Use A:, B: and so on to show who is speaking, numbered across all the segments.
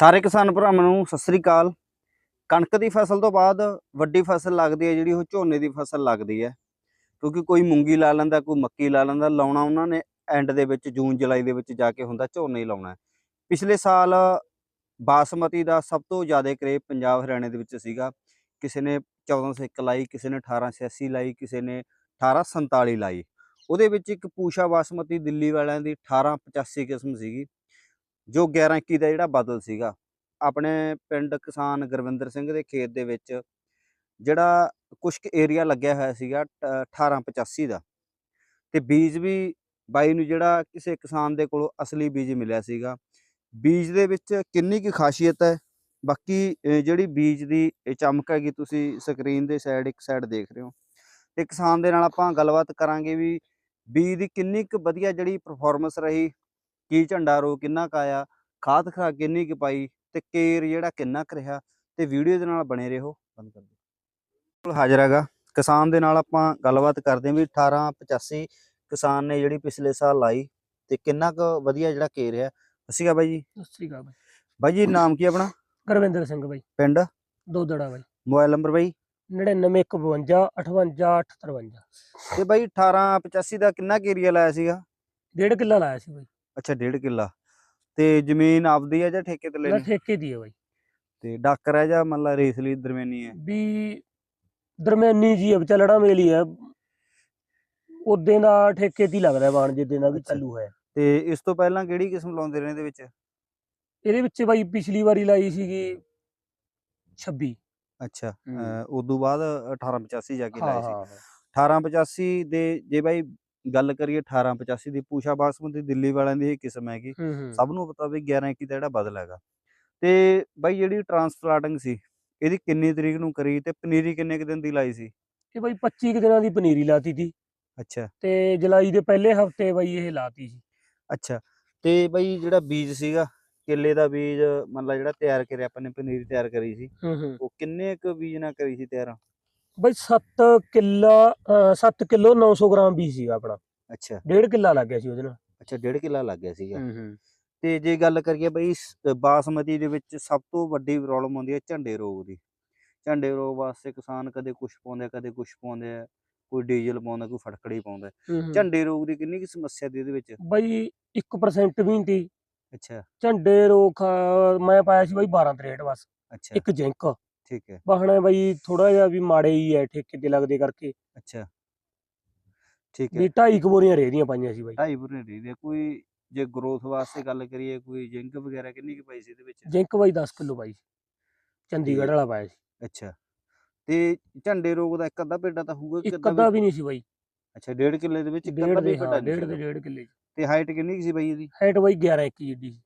A: ਸਾਰੇ ਕਿਸਾਨ ਭਰਾਵਾਂ ਨੂੰ ਸਤਿ ਸ੍ਰੀ ਅਕਾਲ। ਕਣਕ ਦੀ ਫਸਲ ਤੋਂ ਬਾਅਦ ਵੱਡੀ ਫਸਲ ਲੱਗਦੀ ਹੈ ਜਿਹੜੀ ਉਹ ਝੋਨੇ ਦੀ ਫਸਲ ਲੱਗਦੀ ਹੈ। ਕਿਉਂਕਿ ਕੋਈ ਮੂੰਗੀ ਲਾ ਲੈਂਦਾ, ਕੋਈ ਮੱਕੀ ਲਾ ਲੈਂਦਾ, ਲਾਉਣਾ ਉਹਨਾਂ ਨੇ ਐਂਡ ਦੇ ਵਿੱਚ, ਜੂਨ, ਜੁਲਾਈ ਦੇ ਵਿੱਚ ਜਾ ਕੇ ਹੁੰਦਾ, ਝੋਨੇ ਹੀ ਲਾਉਣਾ ਪਿਛਲੇ ਸਾਲ ਬਾਸਮਤੀ ਦਾ ਸਭ ਤੋਂ ਜ਼ਿਆਦਾ ਕਰੇਪ ਪੰਜਾਬ ਹਰਿਆਣੇ ਦੇ ਵਿੱਚ ਸੀਗਾ। ਕਿਸੇ ਨੇ 1401 ਲਾਈ, ਕਿਸੇ ਨੇ 1886 ਲਾਈ, ਕਿਸੇ ਨੇ 1847 ਲਾਈ। ਉਹਦੇ ਵਿੱਚ ਇੱਕ ਪੂਸ਼ਾ ਬਾਸਮਤੀ ਦਿੱਲੀ ਵਾਲਿਆਂ ਦੀ 1885 ਕਿਸਮ ਸੀਗੀ। ਜੋ 1121 ਦਾ ਜਿਹੜਾ ਬਦਲ ਸੀਗਾ, ਆਪਣੇ ਪਿੰਡ ਕਿਸਾਨ ਗੁਰਵਿੰਦਰ ਸਿੰਘ ਦੇ ਖੇਤ ਦੇ ਵਿੱਚ ਜਿਹੜਾ ਕੁਛ ਏਰੀਆ ਲੱਗਿਆ ਹੋਇਆ ਸੀਗਾ ਟ- 1885 ਦਾ ਤੇ ਬੀਜ ਵੀ ਬਾਈ ਨੂੰ ਜਿਹੜਾ ਕਿਸੇ ਕਿਸਾਨ ਦੇ ਕੋਲੋਂ ਅਸਲੀ ਬੀਜ ਮਿਲਿਆ ਸੀਗਾ। ਬੀਜ ਦੇ ਵਿੱਚ ਕਿੰਨੀ ਕੁ ਖਾਸੀਅਤ ਹੈ? ਬਾਕੀ ਜਿਹੜੀ ਬੀਜ ਦੀ ਚਮਕ ਹੈਗੀ ਤੁਸੀਂ ਸਕਰੀਨ ਦੇ ਸਾਈਡ ਇੱਕ ਸਾਈਡ ਦੇਖ ਰਹੇ ਹੋ। ਤੇ ਕਿਸਾਨ ਦੇ ਨਾਲ ਆਪਾਂ ਗੱਲਬਾਤ ਕਰਾਂਗੇ ਵੀ ਬੀਜ ਦੀ ਕਿੰਨੀ ਕੁ ਵਧੀਆ ਜਿਹੜੀ ਪਰਫਾਰਮੈਂਸ ਰਹੀ। ਕੀ ਝੰਡਾ ਰੋ ਕਿੰਨਾ ਕੁ ਆਇਆ ਖਾਦ ਖਾ ਕਿੰਨੀ ਕੁ ਪਾਈ ਤੇ ਕੇਰ ਜਿਹੜਾ ਕਿੰਨਾ ਕੁ ਰਿਹਾ ਤੇ ਵੀਡੀਓ ਦੇ ਨਾਲ ਬਣੇ ਰਹੋ ਬੰਦ ਕਰ ਦਿਓ। ਹਾਜ਼ਰ ਹੈਗਾ। ਕਿਸਾਨ ਦੇ ਨਾਲ ਆਪਾਂ ਗੱਲਬਾਤ ਕਰਦੇ ਹਾਂ ਵੀ 1885 ਕਿਸਾਨ ਨੇ ਜਿਹੜੀ ਪਿਛਲੇ ਸਾਲ ਲਾਈ ਤੇ ਕਿੰਨਾ ਕੁ ਵਧੀਆ ਜਿਹੜਾ ਕੇਰ ਰਿਹਾ। ਕਾ ਬਾਈ ਜੀ।
B: ਅਕਾਲ ਬਾਈ।
A: ਬਾਈ ਜੀ ਨਾਮ ਕੀ ਆਪਣਾ?
B: ਗੁਰਵਿੰਦਰ ਸਿੰਘ ਬਾਈ।
A: ਪਿੰਡ?
B: ਦੋਦੜਾ ਬਾਈ।
A: ਮੋਬਾਈਲ ਨੰਬਰ ਬਾਈ?
B: 9952 58 58
A: ਤੇ ਬਾਈ 1885 ਦਾ ਕਿੰਨਾ ਏਰੀਆ ਲਾਇਆ ਸੀਗਾ?
B: ਡੇਢ ਕਿੱਲਾ ਲਾਇਆ ਸੀ ਬਾਈ।
A: ਅੱਛਾ ਡੇਢ ਕਿੱਲਾ। ਤੇ ਜ਼ਮੀਨ ਆਪਦੀ ਹੈ ਜਾਂ ਠੇਕੇ ਤੇ
B: ਨਾ
A: ਲੈਣੀ
B: ਠੇਕੇ ਦੀ ਹੈ ਬਾਈ।
A: ਤੇ ਡਾਕਰ ਹੈ ਜਾਂ ਮੰਨ ਲਾ ਰੇਸਲੀ ਦਰਮਿਆਨੀ ਹੈ
B: ਵੀ ਦਰਮਿਆਨੀ ਜੀ ਹੈ ਚੱਲੜਾ ਮੇਲੀ ਹੈ ਉਦੋਂ ਦਾ ਠੇਕੇ ਹੀ ਲੱਗਦਾ ਬਾਣ ਜਿੱਦਾਂ ਦਾ ਵੀ
A: ਅੱਛਾ।
B: ਚਾਲੂ ਹੋਇਆ
A: ਤੇ ਇਸ ਤੋਂ ਪਹਿਲਾਂ ਕਿਹੜੀ ਕਿਸਮ ਲਾਉਂਦੇ ਰਹੇ ਇਹਦੇ ਵਿੱਚ?
B: ਇਹਦੇ ਵਿੱਚ ਬਾਈ ਪਿਛਲੀ ਵਾਰੀ ਲਾਈ ਸੀਗੀ 26
A: ਅੱਛਾ
B: ਹੂੰ।
A: ਅਹ ਉਦੋਂ ਬਾਅਦ 1885 ਜਾ ਕੇ
B: ਹਾਂ
A: ਲਾਏ ਸੀ।
B: ਹਾਂ
A: 1885 ਦੇ ਜੇ ਬਾਈ ਗੱਲ ਕਰੀਏ 1885 ਦੀ ਪੂਸ਼ਾ ਬਾਸਮਤੀ ਦਿੱਲੀ ਵਾਲਿਆਂ ਦੀ ਇਹ ਕਿਸਮ ਹੈਗੀ। ਸਭ ਨੂੰ ਪਤਾ ਵੀ 11 21 ਦਾ ਜਿਹੜਾ ਬਦਲ ਹੈਗਾ। ਤੇ ਬਾਈ ਜਿਹੜੀ ਟਰਾਂਸਪਲਾਂਟਿੰਗ ਸੀ ਇਹਦੀ ਕਿੰਨੀ ਤਰੀਕ ਨੂੰ ਕਰੀ ਤੇ ਪਨੀਰੀ ਕਿੰਨੇ ਕੁ ਦਿਨ ਦੀ ਲਾਈ ਸੀ?
B: ਇਹ ਬਾਈ 25 ਕੁ ਦਿਨਾਂ ਦੀ ਪਨੀਰੀ ਲਾਤੀ ਸੀ।
A: ਅੱਛਾ।
B: ਤੇ ਜੁਲਾਈ ਦੇ ਪਹਿਲੇ ਹਫ਼ਤੇ ਬਾਈ ਇਹ ਲਾਤੀ ਸੀ।
A: ਅੱਛਾ। ਤੇ ਬਾਈ ਜਿਹੜਾ ਬੀਜ ਸੀਗਾ ਕੇਲੇ ਦਾ ਬੀਜ ਮੰਨ ਲਾ ਜਿਹੜਾ ਤਿਆਰ ਕਰਿਆ ਆਪਾਂ ਨੇ ਪਨੀਰੀ ਤਿਆਰ ਕਰੀ ਸੀ। ਉਹ ਕਿੰਨੇ ਕੁ ਬੀਜ ਨਾਲ ਕਰੀ ਸੀ ਤਿਆਰ?
B: ਬਾਈ 7 ਕਿੱਲਾ 7 ਕਿਲੋ 900 ਗ੍ਰਾਮ ਬੀਜ ਸੀਗਾ ਆਪਣਾ।
A: ਅੱਛਾ।
B: ਡੇਢ ਕਿੱਲਾ ਲੱਗ ਗਿਆ ਸੀ ਉਹਦੇ ਨਾਲ।
A: ਅੱਛਾ ਡੇਢ ਕਿੱਲਾ ਲੱਗ ਗਿਆ ਸੀਗਾ।
B: ਹੂੰ ਹੂੰ।
A: ਤੇ ਜੇ ਗੱਲ ਕਰੀਏ ਬਈ ਬਾਸਮਤੀ ਦੇ ਵਿੱਚ ਸਭ ਤੋਂ ਵੱਡੀ ਪ੍ਰੋਬਲਮ ਆਉਂਦੀ ਹੈ ਝੰਡੇ ਰੋਗ ਦੀ। ਝੰਡੇ ਰੋਗ ਵਾਸਤੇ ਕਿਸਾਨ ਕਦੇ ਕੁਛ ਪਾਉਂਦੇ ਕਦੇ ਕੁਛ ਪਾਉਂਦੇ ਆ ਕੋਈ ਡੀਜ਼ਲ ਪਾਉਂਦਾ ਕੋਈ ਫਟਕੜੀ ਪਾਉਂਦਾ। ਝੰਡੇ ਰੋਗ ਦੀ ਕਿੰਨੀ ਕੁ ਸਮੱਸਿਆ ਦੀ ਇਹਦੇ ਵਿੱਚ?
B: ਬਾਈ 1% ਵੀ ਨਹੀਂ
A: ਅੱਛਾ।
B: ਝੰਡੇ ਰੋਖ ਮੈਂ ਪਾਇਆ ਸੀ ਬਾਈ 12 ਤਰੇਟ ਬਸ।
A: ਅੱਛਾ।
B: ਇੱਕ ਜਿੰਕ।
A: ਠੀਕ ਹੈ।
B: ਬਾਹਣਾ ਬਾਈ ਥੋੜਾ ਜਿਹਾ ਵੀ ਮਾੜੇ ਹੀ ਹੈ ਠੇਕੇ ਤੇ ਲੱਗਦੇ ਕਰਕੇ।
A: ਅੱਛਾ। ਠੀਕ ਹੈ।
B: ਵੀ ਢਾਈ ਕੁ ਬੋਰੀਆਂ ਰੇਹ ਦੀਆਂ ਪਾਈਆਂ ਸੀ ਬਾਈ।
A: ਢਾਈ ਬੁਰੇ ਦੇ ਕੋਈ ਜੇ ਗਰੋਥ ਵਾਸਤੇ ਗੱਲ ਕਰੀਏ ਕੋਈ ਜਿੰਕ ਵਗੈਰਾ ਕਿੰਨੀ ਕੁ ਪਈ ਸੀ ਇਹਦੇ ਵਿੱਚ?
B: ਜਿੰਕ ਬਾਈ 10 ਕਿਲੋ ਸੀ। ਚੰਡੀਗੜ੍ਹ। ਵਾਲਾ ਪਾਇਆ ਸੀ।
A: ਅੱਛਾ। ਤੇ ਝੰਡੇ ਰੋਗ ਦਾ ਇੱਕ ਅੱਧਾ ਪੇਡਾ ਤਾਂ ਹੋਊਗਾ ਕਿ
B: ਇੱਕ
A: ਅੱਧਾ
B: ਵੀ ਨਹੀਂ ਸੀ ਬਾਈ।
A: ਅੱਛਾ ਡੇਢ ਕਿੱਲੇ ਦੇ ਵਿੱਚ ਇੱਕ
B: ਡੇਢ
A: ਅੱਧਾ
B: ਦੇ
A: ਪੇਡਾ
B: ਡੇਢ
A: ਨਹੀਂ
B: ਦੇ। ਡੇਢ ਕਿੱਲੇ
A: ਤੇ ਹਾਈਟ ਕਿੰਨੀ ਕੁ ਸੀ ਬਾਈ ਇਹਦੀ?
B: ਹਾਈਟ ਬਾਈ 11 21 ਜਿੱਡੀ ਸੀ।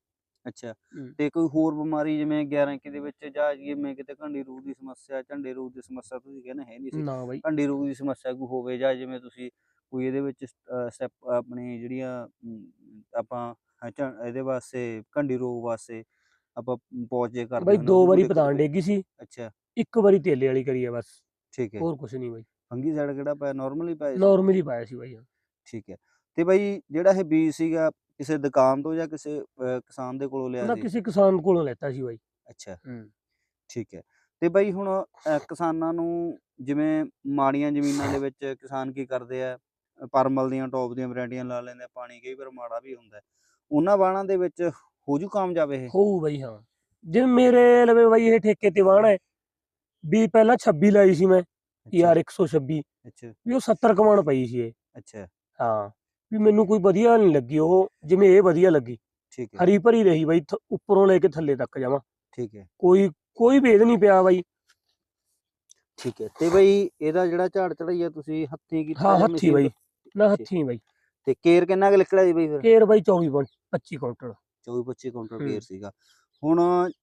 A: ਅੱਛਾ। ਤੇ ਕੋਈ ਹੋਰ ਬਿਮਾਰੀ ਜਿਵੇਂ 11 ਕਿ ਦੇ ਵਿੱਚ ਜਾਂ ਜਿਵੇਂ ਕਿਤੇ ਘੰਡੀ ਰੋਗ ਦੀ ਸਮੱਸਿਆ ਝੰਡੇ ਰੋਗ ਦੀ ਸਮੱਸਿਆ ਤੁਸੀਂ ਕਹਿੰਦੇ ਹੈ ਨਹੀਂ ਸੀ।
B: ਨਾ ਬਾਈ।
A: ਘੰਡੀ ਰੋਗ ਦੀ ਸਮੱਸਿਆ ਕੋਈ ਹੋਵੇ ਜਾਂ ਜਿਵੇਂ ਤੁਸੀਂ ਕੋਈ ਇਹਦੇ ਵਿੱਚ ਸਟੈਪ ਆਪਣੀ ਜਿਹੜੀਆਂ ਅਮ, ਆਪਾਂ ਝੰ- ਇਹਦੇ ਵਾਸਤੇ ਘੰਡੀ ਰੋਗ ਵਾਸਤੇ ਆਪਾਂ ਪੌਚ ਜੇ ਕਰਦੇ
B: ਬਾਈ ਦੋ ਵਾਰੀ ਪਤਾਣ ਡੇਗੀ ਸੀ।
A: ਅੱਛਾ।
B: ਇੱਕ ਵਾਰੀ ਤੇਲੇ ਵਾਲੀ ਕਰੀ ਹੈ ਬਸ।
A: ਠੀਕ ਹੈ।
B: ਹੋਰ ਕੁਝ ਨਹੀਂ ਬਾਈ।
A: ਫੰਗੀ ਸਾਈਡ ਕਿਹੜਾ ਪਾਇਆ? ਨਾਰਮਲੀ ਪਾਇਆ ਸੀ?
B: ਨਾਰਮਲੀ ਪਾਇਆ ਸੀ ਬਾਈ
A: ਠੀਕ ਹੈ। ਤੇ ਬਾਈ ਜਿਹੜਾ ਇਹ ਬੀਜ ਸੀਗਾ ਕਿਸੇ ਦੁਕਾਨ ਤੋਂ ਜਾਂ ਕਿਸੇ ਅਹ, ਕਿਸਾਨ ਦੇ ਕੋਲੋਂ ਲਿਆ
B: ਨਾ
A: ਸੀ?
B: ਕਿਸੇ ਕਿਸਾਨ ਕੋਲੋਂ ਲੈਤਾ ਸੀ ਬਾਈ।
A: ਅੱਛਾ।
B: ਹੂੰ।
A: ਠੀਕ ਹੈ। ਤੇ ਬਾਈ ਹੁਣ ਅਹ, ਕਿਸਾਨਾਂ ਨੂੰ ਜਿਵੇਂ ਮਾੜੀਆਂ ਜ਼ਮੀਨਾਂ ਦੇ ਵਿੱਚ ਕਿਸਾਨ ਕੀ ਕਰਦੇ ਆ? ਅਹ, ਪਰਮਲ ਦੀਆਂ ਟੌਪ ਦੀਆਂ ਵੈਰਾਈਟੀਆਂ ਲਾ ਲੈਂਦੇ ਆ ਪਾਣੀ ਕਈ ਵਾਰ ਮਾੜਾ ਵੀ ਹੁੰਦਾ। ਹੈ। ਉਹਨਾਂ ਬਾਣਾਂ ਦੇ ਵਿੱਚ ਹੋ ਜੂ ਕਾਮਯਾਬ ਇਹ?
B: ਹੋਊ ਬਾਈ ਹਾਂ। ਜਿਵੇਂ ਮੇਰੇ ਲਵੇ ਬਾਈ ਇਹ ਠੇਕੇ ਤੇ ਵਾਹਣ ਹੈ ਵੀ ਪਹਿਲਾਂ 26 ਲਾਈ ਸੀ ਮੈਂ ਯਾਰ 126
A: ਅੱਛਾ।
B: ਵੀ ਉਹ 70 ਕਮਾਣ ਪਈ ਸੀ ਇਹ।
A: ਅੱਛਾ।
B: ਹਾਂ। ਵੀ ਮੈਨੂੰ ਕੋਈ ਵਧੀਆ ਨਹੀਂ ਲੱਗੀ ਉਹ ਜਿਵੇਂ ਇਹ ਵਧੀਆ ਲੱਗੀ।
A: ਠੀਕ ਹੈ।
B: ਹਰੀ ਭਰੀ ਰਹੀ ਬਾਈ ਥ- ਉੱਪਰੋਂ ਲੈ ਕੇ ਥੱਲੇ ਤੱਕ ਜਾਵਾਂ।
A: ਠੀਕ ਹੈ।
B: ਕੋਈ ਕੋਈ ਭੇਦ ਨਹੀਂ ਪਿਆ ਬਾਈ।
A: ਠੀਕ ਹੈ ਤੇ ਬਾਈ ਇਹਦਾ ਜਿਹੜਾ ਝਾੜ ਚੜਾਈਆ ਤੁਸੀਂ ਹੱਥੀਂ ਕੀਤਾ
B: ਹਾਂ
A: ਜਾਂ
B: ਹੱਥੀ ਬਾਈ।
A: ਤੋਂ?
B: ਨਾ ਹੱਥੀ ਬਾਈ।
A: ਤੇ ਕੇਰ ਕਿੰਨਾ ਕੁ ਨਿਕਲਿਆ ਜੀ ਬਾਈ ਫਿਰ?
B: ਕੇਰ ਬਾਈ 24 ਪੁਆਇੰਟ 25 ਕੁਇੰਟਲ।
A: 24 25 ਕੁਇੰਟਲ
B: ਹੂੰ।
A: ਕੇਰ ਸੀਗਾ। ਹੁਣ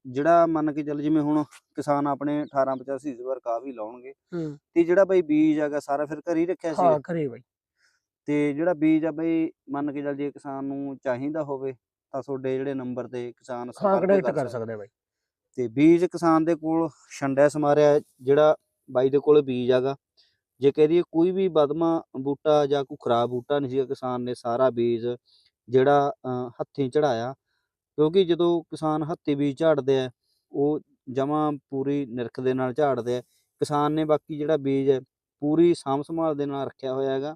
A: ਜਿਹੜਾ ਮੰਨ ਕੇ ਚੱਲ ਜਿਵੇਂ ਹੁਣ ਕਿਸਾਨ ਆਪਣੇ 1885 ਇਸ ਵਾਰ ਕਾ ਵੀ ਲਾਉਣਗੇ
B: ਹੂੰ।
A: ਤੇ ਜਿਹੜਾ ਬਾਈ ਬੀਜ ਹੈਗਾ ਸਾਰਾ ਫਿਰ ਘਰ ਹੀ ਰੱਖਿਆ ਸੀ?
B: ਹਾਂ ਕਰੇ ਬਾਈ।
A: ਤੇ ਜਿਹੜਾ ਬੀਜ ਆ ਬਈ ਮੰਨ ਕੇ ਚੱਲ ਜੇ ਕਿਸਾਨ ਨੂੰ ਚਾਹੀਦਾ ਹੋਵੇ ਤਾਂ ਤੁਹਾਡੇ ਜਿਹੜੇ ਨੰਬਰ ਤੇ ਕਿਸਾਨ ਸੰਪਰਕ
B: ਕਰ
A: ਸਕਦਾ।
B: ਬਾਈ।
A: ਤੇ ਬੀਜ ਕਿਸਾਨ ਦੇ ਕੋਲ ਛੰਡਿਆ ਸਮਾਰਿਆ ਜਿਹੜਾ ਬਾਈ ਦੇ ਕੋਲ ਬੀਜ ਹੈਗਾ। ਜੇ ਕਹਿ ਦਈਏ ਕੋਈ ਵੀ ਬਦਮਾ ਬੂਟਾ ਜਾਂ ਕੋਈ ਖਰਾਬ ਬੂਟਾ ਨਹੀਂ ਸੀਗਾ ਕਿਸਾਨ ਨੇ ਸਾਰਾ ਬੀਜ ਜਿਹੜਾ ਹੱਥੀਂ ਚੜਾਇਆ ਕਿਉਂਕਿ ਜਦੋਂ ਕਿਸਾਨ ਹੱਥੀ ਬੀਜ ਝਾੜਦੇ ਆ ਉਹ ਜਮਾ ਪੂਰੀ ਨਿਰਖ ਦੇ ਨਾਲ ਝਾੜਦੇ ਆ। ਕਿਸਾਨ ਨੇ ਬਾਕੀ ਜਿਹੜਾ ਬੀਜ ਹੈ ਪੂਰੀ ਸਾਂਭ ਸੰਭਾਲ ਦੇ ਨਾਲ ਰੱਖਿਆ ਹੋਇਆ ਹੈਗਾ।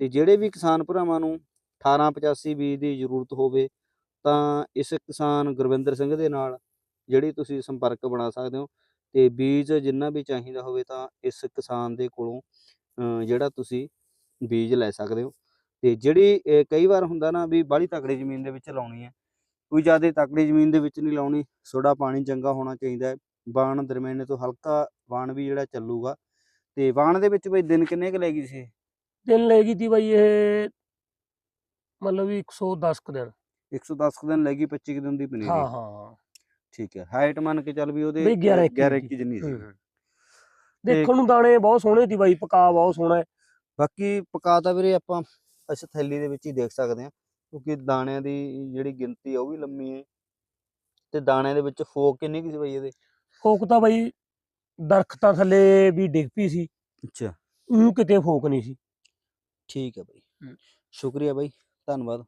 A: ਤੇ ਜਿਹੜੇ ਵੀ ਕਿਸਾਨ ਭਰਾਵਾਂ ਨੂੰ 1885 ਬੀਜ ਦੀ ਜ਼ਰੂਰਤ ਹੋਵੇ, ਤਾਂ ਇਸ ਕਿਸਾਨ ਗੁਰਵਿੰਦਰ ਸਿੰਘ ਦੇ ਨਾਲ ਜਿਹੜੀ ਤੁਸੀਂ ਸੰਪਰਕ ਬਣਾ ਸਕਦੇ ਹੋ ਤੇ ਬੀਜ ਜਿੰਨਾ ਵੀ ਚਾਹੀਦਾ ਹੋਵੇ ਤਾਂ ਇਸ ਕਿਸਾਨ ਦੇ ਕੋਲੋਂ ਜਿਹੜਾ ਤੁਸੀਂ ਬੀਜ ਲੈ ਸਕਦੇ ਹੋ। ਤੇ ਜਿਹੜੀ ਕਈ ਵਾਰ ਹੁੰਦਾ ਨਾ ਵੀ ਬਾਹਲੀ ਤਕੜੀ ਜ਼ਮੀਨ ਦੇ ਵਿੱਚ ਲਾਉਣੀ ਹੈ, ਕੋਈ ਜ਼ਿਆਦਾ ਤਕੜੀ ਜ਼ਮੀਨ ਦੇ ਵਿੱਚ ਨਹੀਂ ਲਾਉਣੀ ਥੋੜਾ ਪਾਣੀ ਚੰਗਾ ਹੋਣਾ ਚਾਹੀਦਾ ਹੈ ਬਾਣ ਦਰਮਿਆਨੇ ਤੋਂ ਹਲਕਾ ਬਾਣ ਵੀ ਜਿਹੜਾ ਚੱਲੂਗਾ, ਤੇ ਬਾਣ ਦੇ ਵਿੱਚ ਬਈ ਦਿਨ ਕਿੰਨੇ ਕੁ ਲੈ ਗਈ ਸੀ?
B: ਦਿਨ ਤੀ ਬਾਈ ਇਹ ਮਤਲਬ ਵੀ 110 ਕੁ ਦਿਨ।
A: 110 ਕੁ ਦਿਨ ਲੈ ਗਈ 25 ਕੁ ਦਿਨ ਦੀ ਪਨੀਰੀ
B: ਹਾਂ ਹਾਂ
A: ਠੀਕ ਹੈ ਹਾਈਟ ਮੰਨ ਕੇ ਚੱਲ ਵੀ ਉਹਦੇ
B: ਬਈ 11 ਇੱਕੀ
A: 11
B: ਦੀ।
A: ਇੱਕੀ ਜਿੰਨੀ ਸੀ।
B: ਦੇਖਣ ਨੂੰ ਦਾਣੇ ਬਹੁਤ ਸੋਹਣੇ ਤੀ ਬਾਈ ਪਕਾ ਬਹੁਤ ਸੋਹਣਾ ਹੈ।
A: ਬਾਕੀ ਪਕਾ ਤਾਂ ਵੀਰੇ ਆਪਾਂ ਇਸ ਥੈਲੀ ਦੇ ਵਿੱਚ ਹੀ ਦੇਖ ਸਕਦੇ ਹਾਂ ਕਿਉਂਕਿ ਦਾਣਿਆਂ ਦੀ ਜਿਹੜੀ ਗਿਣਤੀ ਆ ਉਹ ਵੀ ਲੰਮੀ ਹੈ। ਤੇ ਦਾਣਿਆਂ ਦੇ ਵਿੱਚ ਫੋਕ ਕਿੰਨੀ ਕੁ ਸੀ ਬਈ ਇਹਦੇ?
B: ਫੋਕ ਤਾਂ ਬਾਈ ਦਰਖਤਾਂ ਥੱਲੇ ਵੀ ਡਿੱਗ ਪਈ ਸੀ।
A: ਅੱਛਾ।
B: ਉਹ ਕਿਤੇ ਫੋਕ ਨਹੀਂ ਸੀ।
A: ਠੀਕ ਹੈ ਬਈ
B: ਹੂੰ।
A: ਸ਼ੁਕਰੀਆ ਬਾਈ ਧੰਨਵਾਦ